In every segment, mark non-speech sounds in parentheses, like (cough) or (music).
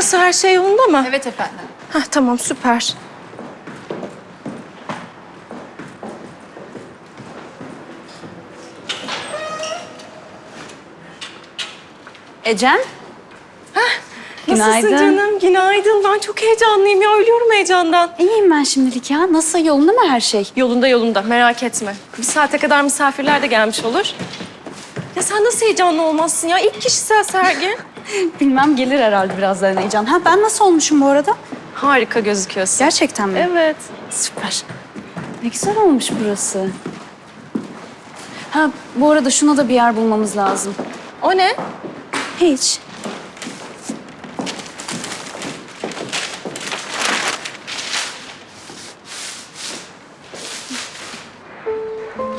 nasıl? Her şey yolunda mı? Evet efendim. Heh, tamam süper. Ecem? Nasılsın Günaydın. canım? Günaydın. Ben çok heyecanlıyım ya. Ölüyorum heyecandan. İyiyim ben şimdilik ya. Nasıl yolunda mı her şey? Yolunda yolunda. Merak etme. Bir saate kadar misafirler de gelmiş olur. Ya sen nasıl heyecanlı olmazsın ya? İlk kişisel sergi. (laughs) Bilmem gelir herhalde birazdan heyecan. Ha ben nasıl olmuşum bu arada? Harika gözüküyorsun. Gerçekten mi? Evet. Süper. Ne güzel olmuş burası. Ha bu arada şuna da bir yer bulmamız lazım. O ne? Hiç.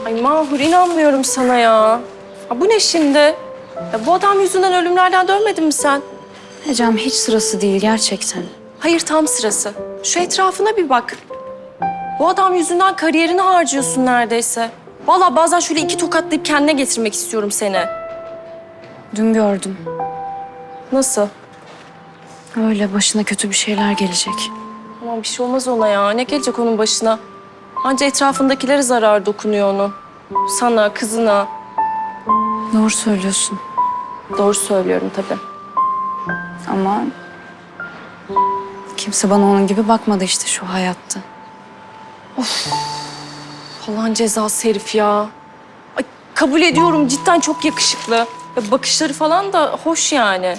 Ay Mahur inanmıyorum sana ya. Ya bu ne şimdi? Ya bu adam yüzünden ölümlerden dönmedin mi sen? Ecem hiç sırası değil gerçekten. Hayır tam sırası. Şu etrafına bir bak. Bu adam yüzünden kariyerini harcıyorsun neredeyse. Vallahi bazen şöyle iki tokatlayıp kendine getirmek istiyorum seni. Dün gördüm. Nasıl? Öyle başına kötü bir şeyler gelecek. Aman bir şey olmaz ona ya. Ne gelecek onun başına? Anca etrafındakilere zarar dokunuyor onun. Sana, kızına. Doğru söylüyorsun. Doğru söylüyorum tabii. Ama kimse bana onun gibi bakmadı işte şu hayatta. Allah'ın cezası herif ya. Ay, kabul ediyorum cidden çok yakışıklı. Ya bakışları falan da hoş yani.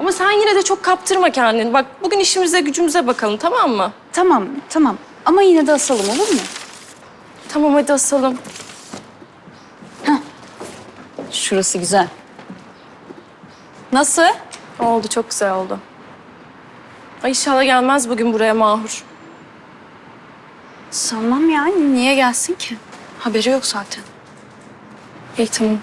Ama sen yine de çok kaptırma kendini. Bak bugün işimize gücümüze bakalım tamam mı? Tamam, tamam. Ama yine de asalım olur mu? Tamam hadi asalım. Şurası güzel. Nasıl? Oldu, çok güzel oldu. Ay inşallah gelmez bugün buraya Mahur. Sanmam ya. Niye gelsin ki? Haberi yok zaten. İyi tamam.